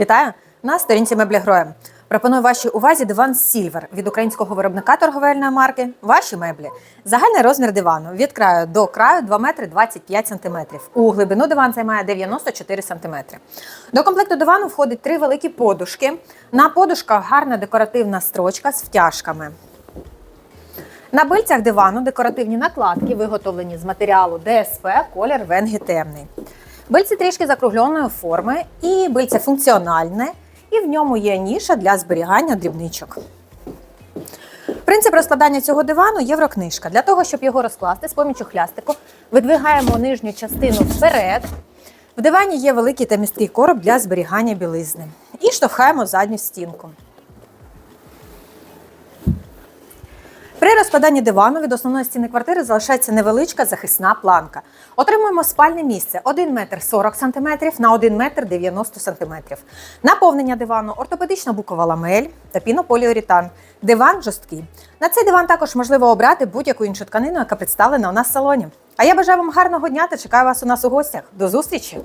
Вітаю! На сторінці меблі Гроя. Пропоную вашій увазі диван Сільвер від українського виробника торговельної марки. Ваші меблі. Загальний розмір дивану від краю до краю 2 метри 25 сантиметрів. У глибину диван займає 94 сантиметри. До комплекту дивану входить три великі подушки. На подушках гарна декоративна строчка з втяжками. На бильцях дивану декоративні накладки, виготовлені з матеріалу ДСП, колір венги темний. Бильце трішки закругленої форми, і бильце функціональне, і в ньому є ніша для зберігання дрібничок. Принцип розкладання цього дивану єврокнижка. Для того, щоб його розкласти з помічю хлястику, видвигаємо нижню частину вперед. В дивані є великий та місткий короб для зберігання білизни. І штовхаємо задню стінку. При розкладанні дивану від основної стіни квартири залишається невеличка захисна планка. Отримуємо спальне місце 1 метр 40 см на 1 метр 90 см. Наповнення дивану ортопедична букова ламель та пінополіуретан. Диван жорсткий. На цей диван також можливо обрати будь-яку іншу тканину, яка представлена у нас в салоні. А я бажаю вам гарного дня та чекаю вас у нас у гостях. До зустрічі!